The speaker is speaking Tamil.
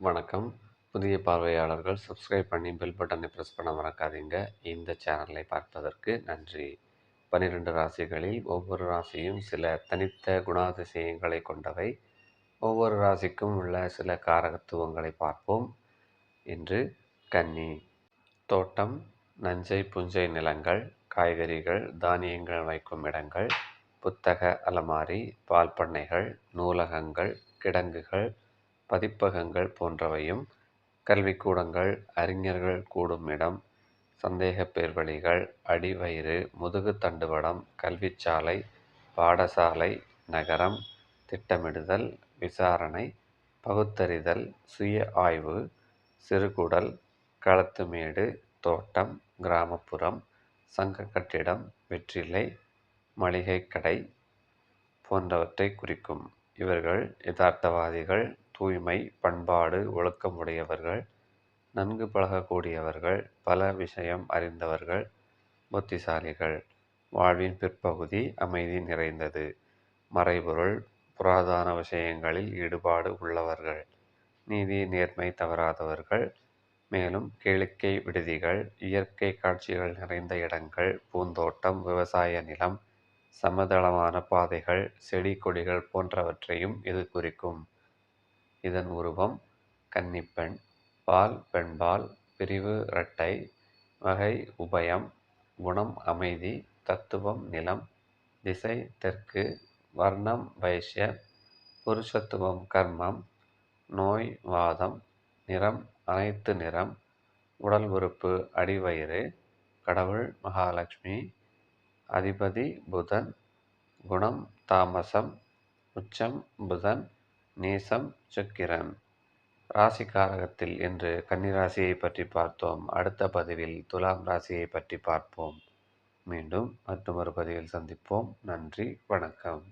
வணக்கம். புதிய பார்வையாளர்கள் சப்ஸ்கிரைப் பண்ணி பெல் பட்டனை ப்ரெஸ் பண்ண மறக்காதீங்க. இந்த சேனலை பார்ப்பதற்கு நன்றி. பன்னிரெண்டு ராசிகளில் ஒவ்வொரு ராசியும் சில தனித்த குணாதிசயங்களை கொண்டவை. ஒவ்வொரு ராசிக்கும் உள்ள சில காரகத்துவங்களை பார்ப்போம். இன்று கன்னி. தோட்டம் நஞ்சை புஞ்சை நிலங்கள் காய்கறிகள் தானியங்கள் வைக்கும் இடங்கள் புத்தக அலமாரி பால் பண்ணைகள் நூலகங்கள் கிடங்குகள் பதிப்பகங்கள் போன்றவையும் கல்விக்கூடங்கள் அறிஞர்கள் கூடும் இடம் சந்தேகப் பேர்வழிகள் அடிவயிறு முதுகு தண்டுவடம் கல்விச்சாலை பாடசாலை நகரம் திட்டமிடுதல் விசாரணை பகுத்தறிதல் சுய ஆய்வு சிறுகுடல் களத்துமேடு தோட்டம் கிராமப்புறம் சங்க கட்டிடம் வெற்றிலை மளிகை கடை போன்றவற்றை குறிக்கும். இவர்கள் யதார்த்தவாதிகள் தூய்மை பண்பாடு ஒழுக்கமுடையவர்கள் நன்கு பழகக்கூடியவர்கள் பல விஷயம் அறிந்தவர்கள் புத்திசாலிகள். வாழ்வின் பிற்பகுதி அமைதி நிறைந்தது. மறைபொருள் புராதான விஷயங்களில் ஈடுபாடு உள்ளவர்கள். நீதி நேர்மை தவறாதவர்கள். மேலும் கேளிக்கை விடுதிகள் இயற்கை காட்சிகள் நிறைந்த இடங்கள் பூந்தோட்டம் விவசாய நிலம் சமதளமான பாதைகள் செடி கொடிகள் போன்றவற்றையும் இது குறிக்கும். இதன் உருவம் கன்னிப்பெண் பால் பெண்பால் பிரிவு இரட்டை வகை உபயம் குணம் அமைதி தத்துவம் நிலம் திசை தெற்கு வர்ணம் வைஷ்ய புருஷத்துவம் கர்மம் நோய் வாதம் நிறம் அனைத்து நிறம் உடல் உறுப்பு அடிவயிறு கடவுள் மகாலட்சுமி அதிபதி புதன் குணம் தாமசம் உச்சம் புதன் நேசம் சுக்கிரன். ராசிக்காரகத்தில் என்று கன்னிராசியை பற்றி பார்த்தோம். அடுத்த பதிவில் துலாம் ராசியை பற்றி பார்ப்போம். மீண்டும் மற்றொரு பதிவில் சந்திப்போம். நன்றி வணக்கம்.